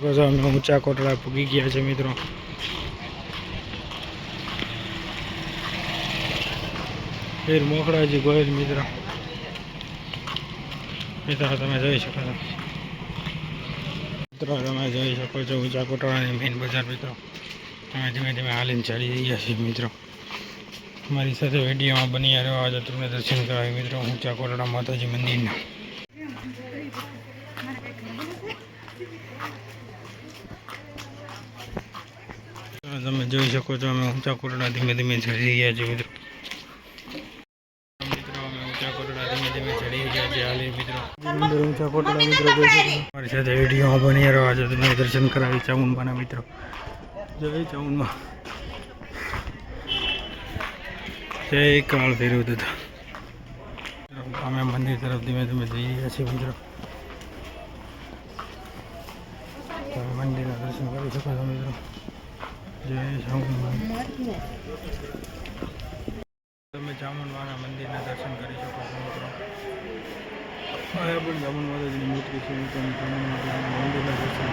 છો અમે ઊંચા કોટડા પૂગી ગયા છે મિત્રો. ફેર મોખડાજી ગોયલ મિત્રો. મિત્રો, તમે જોઈ શકો છો. મિત્રો, તમે જોઈ શકો છો ઊંચા કોટડાની મેઇન બજાર મિત્રો. અમે ધીમે ધીમે હાલીને ચડી રહ્યા છીએ મિત્રો. મારી સાથે વિડીયોમાં બની રહ્યો આજે તમને દર્શન કરાવી મિત્રો. ઊંચા કોટડા માતાજી મંદિરના. તમે જોઈ શકો છો અમે ઊંચા કોટડા ધીમે ધીમે ચડી રહ્યા છીએ મિત્રો. મિત્રો અમે ઊંચા કોટડા ધીમે ધીમે ચડી ગયા છીએ. હાલી મિત્રો. ઊંચા કોટડા મિત્રો સાથે વિડીયોમાં બની રહ્યો આજે તમને દર્શન કરાવી ચામુંડમાના મિત્રો. જય ચામુંડમાં જય કાળ ફેરવું અમે મંદિર તરફ ધીમે ધીમે જઈ રહ્યા છીએ મિત્રો. તમે મંદિરના દર્શન કરી શકો છો મિત્રો. તમે ચામુંડમાના મંદિરના દર્શન કરી શકો છો મિત્રો. અહીંયા પણ ચામુંડ માતાજીની મૂર્તિ છે ચામુંડ માતાજીના મંદિરના દર્શન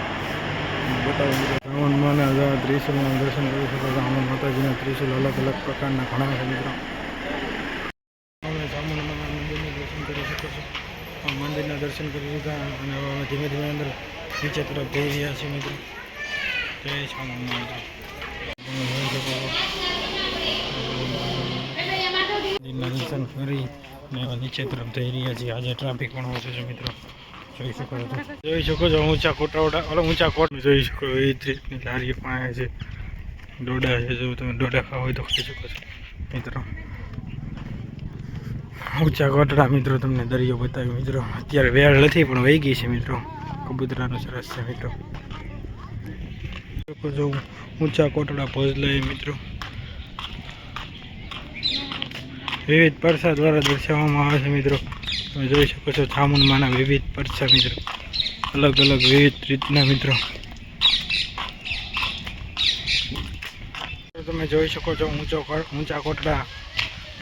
બતાવો મિત્રો ચામુંડમાના જો ત્રિશુલના દર્શન કરી શકો છો. આમાં માતાજીના ત્રિશુલ અલગ અલગ પ્રકારના ઘણા છે મિત્રો. અમે ચામુંડમાના મંદિરના દર્શન કરી શકો છો. મંદિરના દર્શન કરી લીધા અને હવે અમે ધીમે ધીમે અંદર નીચે તરફ જઈ રહ્યા છીએ મિત્રો. જય ચામુંડમાં મિત્રો તમે જોઈ શકો છો મંદિરના નીચે તરફ જઈ રહ્યા છીએ આજે ટ્રાફિક પણ ઓછો છે મિત્રો જોઈ શકો છો. જોઈ શકો છો ઊંચા કોટાવડા ઓલા ઊંચા કોટ જોઈ શકો છો એ રીતની લારી પાસે છે ડોડા છે જો તમે ડોડા ખાવા તો ખાઈ શકો છો મિત્રો ઊંચા કોટડા મિત્રો તમને દરિયો બતાવ્યો મિત્રો અત્યારે વેળ નથી પણ વહી ગઈ છે મિત્રો કબૂતરાનો સરસ છે મિત્રો ઊંચા કોટડા ભોજલાય મિત્રો. વિવિધ પરસા દ્વારા દર્શાવવામાં આવે છે મિત્રો. તમે જોઈ શકો છો ચામુંડમાના વિવિધ પરસા મિત્રો. અલગ અલગ વિવિધ રીતના મિત્રો. તમે જોઈ શકો છો ઊંચો ઊંચા કોટડા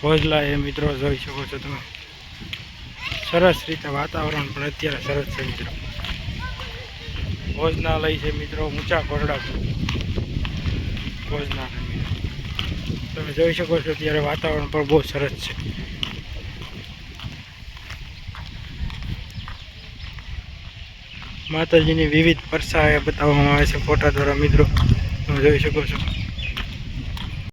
ભોજલા એ મિત્રો. જોઈ શકો છો તમે. સરસ રીતે વાતાવરણ પણ અત્યારે સરસ છે મિત્રો. ભોજનાલય છે મિત્રો, ઊંચા કોરડા ભોજનાલય તમે જોઈ શકો છો અત્યારે વાતાવરણ પણ બહુ સરસ છે. માતાજીની વિવિધ પરસા એ બતાવવામાં આવે છે ફોટા દ્વારા મિત્રો. તમે જોઈ શકો છો.